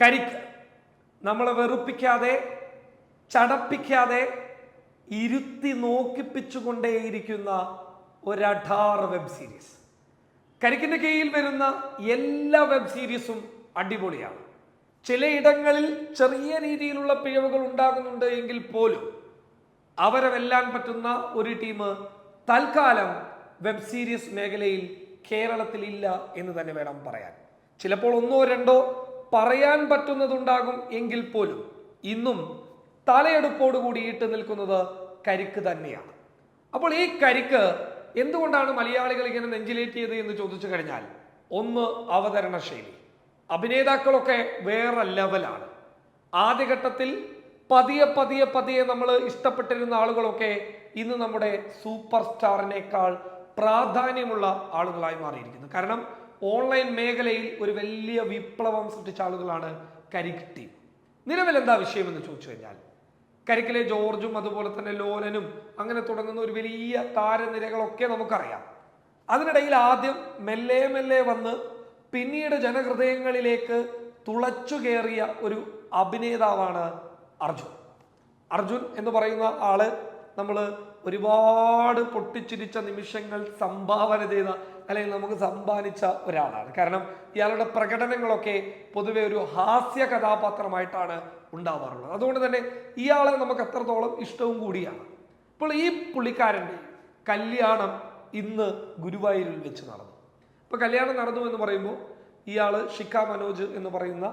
കരിക്ക്. നമ്മളെ വെറുപ്പിക്കാതെ ചടപ്പിക്കാതെ ഇരുത്തി നോക്കിപ്പിച്ചുകൊണ്ടേയിരിക്കുന്ന ഒരഠാറ് വെബ് സീരീസ് കരിക്കിന്റെ കീഴിൽ വരുന്ന എല്ലാ വെബ് സീരീസും അടിപൊളിയാണ്. ചിലയിടങ്ങളിൽ ചെറിയ രീതിയിലുള്ള പിഴവുകൾ ഉണ്ടാകുന്നുണ്ട് എങ്കിൽ പോലും അവരെ വെല്ലാൻ പറ്റുന്ന ഒരു ടീം തൽക്കാലം വെബ് സീരീസ് മേഖലയിൽ കേരളത്തിൽ ഇല്ല എന്ന് തന്നെ വേണം പറയാൻ. ചിലപ്പോൾ ഒന്നോ രണ്ടോ പറയാൻ പറ്റുന്നതുണ്ടാകും എങ്കിൽ പോലും ഇന്നും തലയെടുപ്പോട് ഇട്ട് നിൽക്കുന്നത് കരിക്ക് തന്നെയാണ്. അപ്പോൾ ഈ കരിക്ക് എന്തുകൊണ്ടാണ് മലയാളികൾ ഇങ്ങനെ നെഞ്ചിലേറ്റിയത് എന്ന് ചോദിച്ചു കഴിഞ്ഞാൽ ഒന്ന് അവതരണ ശൈലി. അഭിനേതാക്കളൊക്കെ വേറെ ലെവലാണ്. ആദ്യഘട്ടത്തിൽ പതിയെ പതിയെ പതിയെ നമ്മൾ ഇഷ്ടപ്പെട്ടിരുന്ന ആളുകളൊക്കെ ഇന്ന് നമ്മുടെ സൂപ്പർ സ്റ്റാറിനേക്കാൾ പ്രാധാന്യമുള്ള ആളുകളായി മാറിയിരിക്കുന്നു. കാരണം ഓൺലൈൻ മേഖലയിൽ ഒരു വലിയ വിപ്ലവം സൃഷ്ടിച്ച ആളുകളാണ് കരിക്ക് ടീം നിലവിൽ എന്താ വിഷയമെന്ന് ചോദിച്ചു കഴിഞ്ഞാൽ കരിക്കിലെ ജോർജും അതുപോലെ തന്നെ ലോലനും അങ്ങനെ തുടങ്ങുന്ന ഒരു വലിയ താരനിരകളൊക്കെ നമുക്കറിയാം. അതിനിടയിൽ ആദ്യം മെല്ലെ മെല്ലെ വന്ന് പിന്നീട് ജനഹൃദയങ്ങളിലേക്ക് തുളച്ചു കയറിയ ഒരു അഭിനേതാവാണ് അർജുൻ. അർജുൻ എന്ന് പറയുന്ന ആൾ നമ്മൾ ഒരുപാട് പൊട്ടിച്ചിരിച്ച നിമിഷങ്ങൾ സംഭാവന ചെയ്ത അല്ലെങ്കിൽ നമുക്ക് സമ്മാനിച്ച ഒരാളാണ്. കാരണം ഇയാളുടെ പ്രകടനങ്ങളൊക്കെ പൊതുവെ ഒരു ഹാസ്യ കഥാപാത്രമായിട്ടാണ് ഉണ്ടാവാറുള്ളത്. അതുകൊണ്ട് തന്നെ ഇയാളെ നമുക്ക് അത്രത്തോളം ഇഷ്ടവും കൂടിയാണ്. അപ്പോൾ ഈ പുള്ളിക്കാരന്റെ കല്യാണം ഇന്ന് ഗുരുവായൂരിൽ വെച്ച് നടന്നു. ഇപ്പൊ കല്യാണം നടന്നു എന്ന് പറയുമ്പോൾ ഇയാൾ ഷിക്ക മനോജ് എന്ന് പറയുന്ന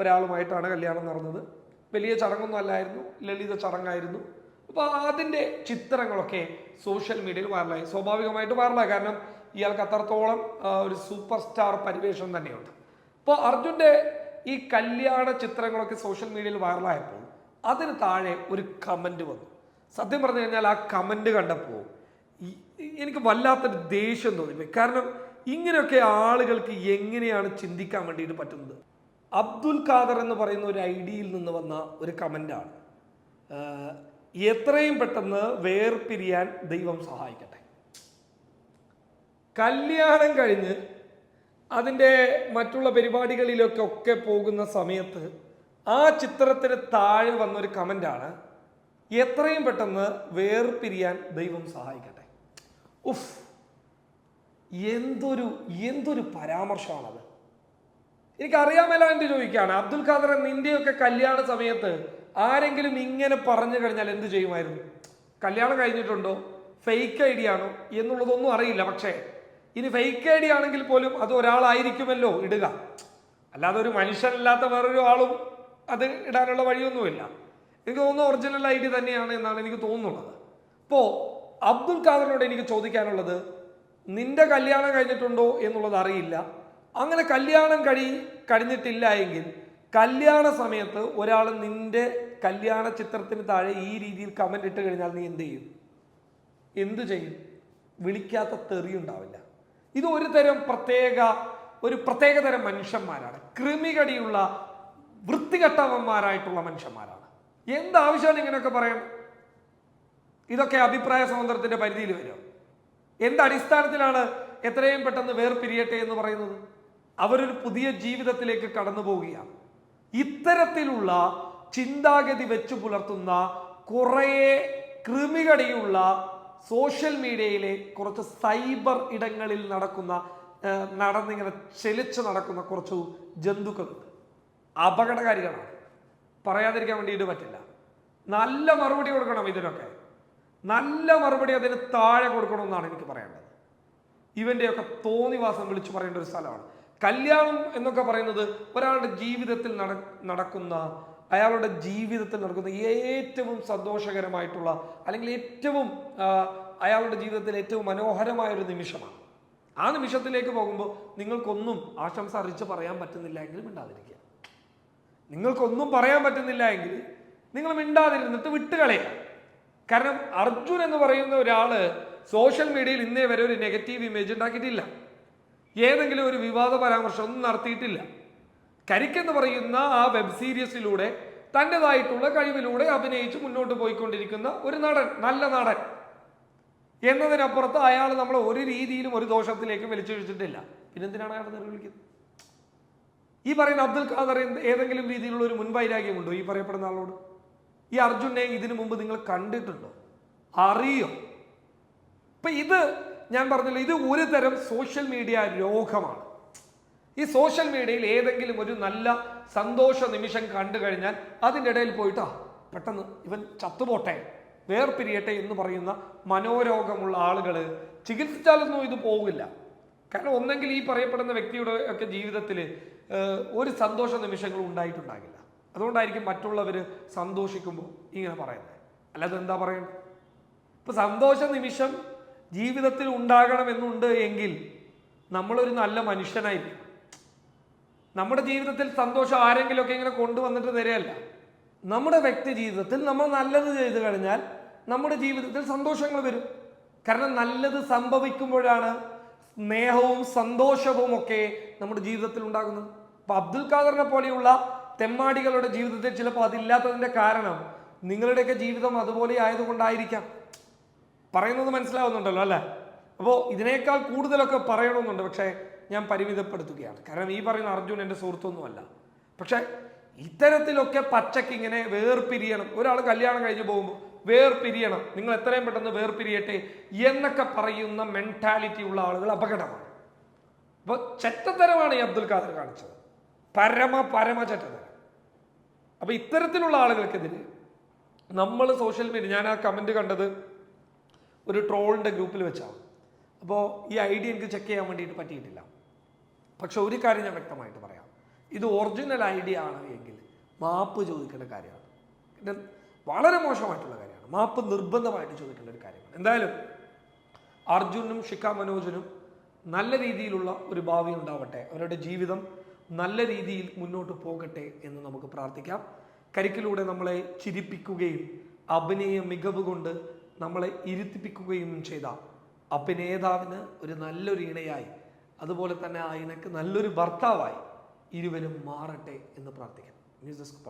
ഒരാളുമായിട്ടാണ് കല്യാണം നടന്നത്. വലിയ ചടങ്ങൊന്നും അല്ലായിരുന്നു. ലളിത ചടങ്ങായിരുന്നു. അപ്പോൾ അതിന്റെ ചിത്രങ്ങളൊക്കെ സോഷ്യൽ മീഡിയയിൽ വൈറലായി സ്വാഭാവികമായിട്ട് വൈറലായി കാരണം ഇയാൾക്ക് അത്രത്തോളം ഒരു സൂപ്പർ സ്റ്റാർ പരിവേഷം തന്നെയുണ്ട്. അപ്പോൾ അർജുന്റെ ഈ കല്യാണ ചിത്രങ്ങളൊക്കെ സോഷ്യൽ മീഡിയയിൽ വൈറലായപ്പോൾ അതിന് താഴെ ഒരു കമന്റ് വന്നു. സത്യം പറഞ്ഞു കഴിഞ്ഞാൽ ആ കമന്റ് കണ്ടപ്പോൾ എനിക്ക് വല്ലാത്തൊരു ദേഷ്യം തോന്നി കാരണം ഇങ്ങനെയൊക്കെ ആളുകൾക്ക് എങ്ങനെയാണ് ചിന്തിക്കാൻ വേണ്ടിയിട്ട് പറ്റുന്നത്? അബ്ദുൽ ഖാദർ എന്ന് പറയുന്ന ഒരു ഐഡിയയിൽ നിന്ന് വന്ന ഒരു കമന്റാണ് എത്രയും പെട്ടെന്ന് വേർപിരിയാൻ ദൈവം സഹായിക്കട്ടെ. കല്യാണം കഴിഞ്ഞ് അതിന്റെ മറ്റുള്ള പരിപാടികളിലൊക്കെ ഒക്കെ പോകുന്ന സമയത്ത് ആ ചിത്രത്തിന് താഴെ വന്നൊരു കമന്റാണ് എത്രയും പെട്ടെന്ന് വേർപിരിയാൻ ദൈവം സഹായിക്കട്ടെ. ഉഫ് എന്തൊരു എന്തൊരു പരാമർശമാണത്. എനിക്കറിയാമല്ല എന്ന് ചോദിക്കുകയാണ് അബ്ദുൽ ഖാദർ നിന്റെയൊക്കെ കല്യാണ സമയത്ത് ആരെങ്കിലും ഇങ്ങനെ പറഞ്ഞു കഴിഞ്ഞാൽ എന്ത് ചെയ്യുമായിരുന്നു? കല്യാണം കഴിഞ്ഞിട്ടുണ്ടോ? ഫേക്ക് ഐ ഡി ആണോ? എന്നുള്ളതൊന്നും അറിയില്ല. പക്ഷേ ഇനി ഫേക്ക് ഐ ഡി ആണെങ്കിൽ പോലും അത് ഒരാളായിരിക്കുമല്ലോ ഇടുക. അല്ലാതെ ഒരു മനുഷ്യനല്ലാത്ത വേറൊരു ആളും അത് ഇടാനുള്ള വഴിയൊന്നുമില്ല. എനിക്ക് തോന്നുന്നു ഒറിജിനൽ ഐ ഡി തന്നെയാണ് എന്നാണ് എനിക്ക് തോന്നുന്നത്. അപ്പോൾ അബ്ദുൽ ഖാദറിനോട് എനിക്ക് ചോദിക്കാനുള്ളത് നിന്റെ കല്യാണം കഴിഞ്ഞിട്ടുണ്ടോ? എന്നുള്ളത് അറിയില്ല. അങ്ങനെ കല്യാണം കഴി കഴിഞ്ഞിട്ടില്ല എങ്കിൽ കല്യാണ സമയത്ത് ഒരാൾ നിന്റെ കല്യാണ ചിത്രത്തിന് താഴെ ഈ രീതിയിൽ കമന്റ് ഇട്ട് കഴിഞ്ഞാൽ നീ എന്ത് ചെയ്യും? എന്തു ചെയ്യും? വിളിക്കാത്ത തെറി ഉണ്ടാവില്ല. ഇത് ഒരു തരം പ്രത്യേക ഒരു പ്രത്യേക തരം മനുഷ്യന്മാരാണ്. കൃമികടിയുള്ള വൃത്തികെട്ടവന്മാരായിട്ടുള്ള മനുഷ്യന്മാരാണ്. എന്താവശ്യമാണ് ഇങ്ങനെയൊക്കെ പറയണം ഇതൊക്കെ അഭിപ്രായ സ്വാതന്ത്ര്യത്തിന്റെ പരിധിയിൽ വരും. എന്തടിസ്ഥാനത്തിലാണ് എത്രയും പെട്ടെന്ന് വേർപിരിയട്ടെ എന്ന് പറയുന്നത്? അവരൊരു പുതിയ ജീവിതത്തിലേക്ക് കടന്നു പോവുകയാണ് ഇത്തരത്തിലുള്ള ചിന്താഗതി വെച്ചു പുലർത്തുന്ന കുറേ കൃമികടിയുള്ള സോഷ്യൽ മീഡിയയിലെ കുറച്ച് സൈബർ ഇടങ്ങളിൽ നടക്കുന്ന നടന്നിങ്ങനെ ചെലിച്ച് നടക്കുന്ന കുറച്ച് ജന്തുക്കളുണ്ട്. അപകടകാരികളാണ്. പറയാതിരിക്കാൻ വേണ്ടിയിട്ട് പറ്റില്ല. നല്ല മറുപടി കൊടുക്കണം ഇതിനൊക്കെ. നല്ല മറുപടി അതിന് താഴെ കൊടുക്കണമെന്നാണ് എനിക്ക് പറയേണ്ടത് ഇവന്റെയൊക്കെ തോന്നിവാസം വിളിച്ചു പറയേണ്ട ഒരു സ്ഥലമാണ്. കല്യാണം എന്നൊക്കെ പറയുന്നത് ഒരാളുടെ ജീവിതത്തിൽ നട നടക്കുന്ന അയാളുടെ ജീവിതത്തിൽ നടക്കുന്ന ഏറ്റവും സന്തോഷകരമായിട്ടുള്ള അല്ലെങ്കിൽ ഏറ്റവും അയാളുടെ ജീവിതത്തിൽ ഏറ്റവും മനോഹരമായ ഒരു നിമിഷമാണ്. ആ നിമിഷത്തിലേക്ക് പോകുമ്പോൾ നിങ്ങൾക്കൊന്നും ആശംസ അറിയിച്ച് പറയാൻ പറ്റുന്നില്ല എങ്കിൽ മിണ്ടാതിരിക്കുക. നിങ്ങൾക്കൊന്നും പറയാൻ പറ്റുന്നില്ല എങ്കിൽ നിങ്ങൾ മിണ്ടാതിരുന്നിട്ട് വിട്ടുകളയുക. കാരണം അർജുൻ എന്ന് പറയുന്ന ഒരാൾ സോഷ്യൽ മീഡിയയിൽ ഇന്നേ വരെ ഒരു നെഗറ്റീവ് ഇമേജ് ഉണ്ടാക്കിയിട്ടില്ല. ഏതെങ്കിലും ഒരു വിവാദ പരാമർശം ഒന്നും നടത്തിയിട്ടില്ല. കരിക്കെന്ന് പറയുന്ന ആ വെബ് സീരീസിലൂടെ തന്റെതായിട്ടുള്ള കഴിവിലൂടെ അഭിനയിച്ച് മുന്നോട്ട് പോയിക്കൊണ്ടിരിക്കുന്ന ഒരു നടൻ നല്ല നടൻ. എന്നതിനപ്പുറത്ത് അയാൾ നമ്മളെ ഒരു രീതിയിലും ഒരു ദോഷത്തിലേക്ക് വലിച്ചൊഴിച്ചിട്ടില്ല. പിന്നെന്തിനാണ് അയാൾ നിർവഹിക്കുന്നത് ഈ പറയുന്ന അബ്ദുൽ ഖാദർ ഏതെങ്കിലും രീതിയിലുള്ള ഒരു മുൻവൈരാഗ്യമുണ്ടോ ഈ പറയപ്പെടുന്ന ആളോട്? ഈ അർജുനെ ഇതിനു മുമ്പ് നിങ്ങൾ കണ്ടിട്ടുണ്ടോ? അറിയോ? ഇപ്പൊ ഇത് ഞാൻ പറഞ്ഞല്ലോ ഇത് ഒരു തരം സോഷ്യൽ മീഡിയ രോഗമാണ്. ഈ സോഷ്യൽ മീഡിയയിൽ ഏതെങ്കിലും ഒരു നല്ല സന്തോഷ നിമിഷം കണ്ടു കഴിഞ്ഞാൽ അതിന്റെ ഇടയിൽ പോയിട്ടാ പെട്ടെന്ന് ഇവൻ ചത്തുപോട്ടെ വേർപിരിയട്ടെ എന്ന് പറയുന്ന മനോരോഗമുള്ള ആളുകൾ ചികിത്സിച്ചാലൊന്നും ഇത് പോകില്ല കാരണം ഒന്നെങ്കിൽ ഈ പറയപ്പെടുന്ന വ്യക്തിയുടെ ഒക്കെ ജീവിതത്തിൽ ഒരു സന്തോഷ നിമിഷങ്ങളും ഉണ്ടായിട്ടുണ്ടാകില്ല. അതുകൊണ്ടായിരിക്കും മറ്റുള്ളവർ സന്തോഷിക്കുമ്പോൾ ഇങ്ങനെ പറയുന്നത്. അല്ലാതെ എന്താ പറയുന്നത് ഇപ്പൊ സന്തോഷ നിമിഷം ജീവിതത്തിൽ ഉണ്ടാകണമെന്നുണ്ട് എങ്കിൽ നമ്മളൊരു നല്ല മനുഷ്യനായിരിക്കും. നമ്മുടെ ജീവിതത്തിൽ സന്തോഷം ആരെങ്കിലുമൊക്കെ ഇങ്ങനെ കൊണ്ടുവന്നിട്ട് തരികയല്ല നമ്മുടെ വ്യക്തി ജീവിതത്തിൽ നമ്മൾ നല്ലത് ചെയ്തു കഴിഞ്ഞാൽ നമ്മുടെ ജീവിതത്തിൽ സന്തോഷങ്ങൾ വരും. കാരണം നല്ലത് സംഭവിക്കുമ്പോഴാണ് സ്നേഹവും സന്തോഷവും ഒക്കെ നമ്മുടെ ജീവിതത്തിൽ ഉണ്ടാകുന്നത്. അപ്പൊ അബ്ദുൽ ഖാദറിനെ പോലെയുള്ള തെമ്മാടികളുടെ ജീവിതത്തിൽ ചിലപ്പോൾ അതില്ലാത്തതിന്റെ കാരണം നിങ്ങളുടെയൊക്കെ ജീവിതം അതുപോലെ ആയതുകൊണ്ടായിരിക്കാം. പറയുന്നത് മനസ്സിലാവുന്നുണ്ടല്ലോ അല്ലേ? അപ്പോൾ ഇതിനേക്കാൾ കൂടുതലൊക്കെ പറയണമെന്നുണ്ട്. പക്ഷേ ഞാൻ പരിമിതപ്പെടുത്തുകയാണ്. കാരണം ഈ പറയുന്ന അർജുൻ എന്റെ സുഹൃത്തൊന്നുമല്ല. പക്ഷേ ഇത്തരത്തിലൊക്കെ പച്ചക്ക് ഇങ്ങനെ വേർപിരിയണം. ഒരാൾ കല്യാണം കഴിഞ്ഞ് പോകുമ്പോൾ വേർപിരിയണം. നിങ്ങൾ എത്രയും പെട്ടെന്ന് വേർപിരിയട്ടെ എന്നൊക്കെ പറയുന്ന മെന്റാലിറ്റി ഉള്ള ആളുകൾ അപകടമാണ്. അപ്പോൾ ചെറ്റത്തരമാണ് ഈ അബ്ദുൽ ഖാദർ കാണിച്ചത്. പരമ പരമ ചെറ്റത്തരം. അപ്പോൾ ഇത്തരത്തിലുള്ള ആളുകൾക്കെതിരെ നമ്മൾ സോഷ്യൽ മീഡിയ ഞാൻ ആ കമന്റ് കണ്ടത് ഒരു ട്രോളിന്റെ ഗ്രൂപ്പിൽ വെച്ചാണ് അപ്പോൾ ഈ ഐഡിയ എനിക്ക് ചെക്ക് ചെയ്യാൻ വേണ്ടിയിട്ട് പറ്റിയിട്ടില്ല. പക്ഷെ ഒരു കാര്യം ഞാൻ വ്യക്തമായിട്ട് പറയാം. ഇത് ഒറിജിനൽ ഐഡിയ ആണ് എങ്കിൽ മാപ്പ് ചോദിക്കേണ്ട കാര്യമാണ്. പിന്നെ വളരെ മോശമായിട്ടുള്ള കാര്യമാണ്. മാപ്പ് നിർബന്ധമായിട്ട് ചോദിക്കേണ്ട ഒരു കാര്യമാണ്. എന്തായാലും അർജുനും ഷിക്ക മനോജനും നല്ല രീതിയിലുള്ള ഒരു ഭാവി ഉണ്ടാവട്ടെ. അവരുടെ ജീവിതം നല്ല രീതിയിൽ മുന്നോട്ട് പോകട്ടെ എന്ന് നമുക്ക് പ്രാർത്ഥിക്കാം. കരിക്കിലൂടെ നമ്മളെ ചിരിപ്പിക്കുകയും അഭിനയ മികവ് കൊണ്ട് നമ്മളെ ഇരുത്തിപ്പിക്കുകയും ചെയ്ത അഭിനേതാവിന് ഒരു നല്ലൊരു ഇണയായി. അതുപോലെ തന്നെ ആ ഇണക്ക് നല്ലൊരു ഭർത്താവായി. ഇരുവരും മാറട്ടെ എന്ന് പ്രാർത്ഥിക്കാം ന്യൂസ് ഡെസ്ക്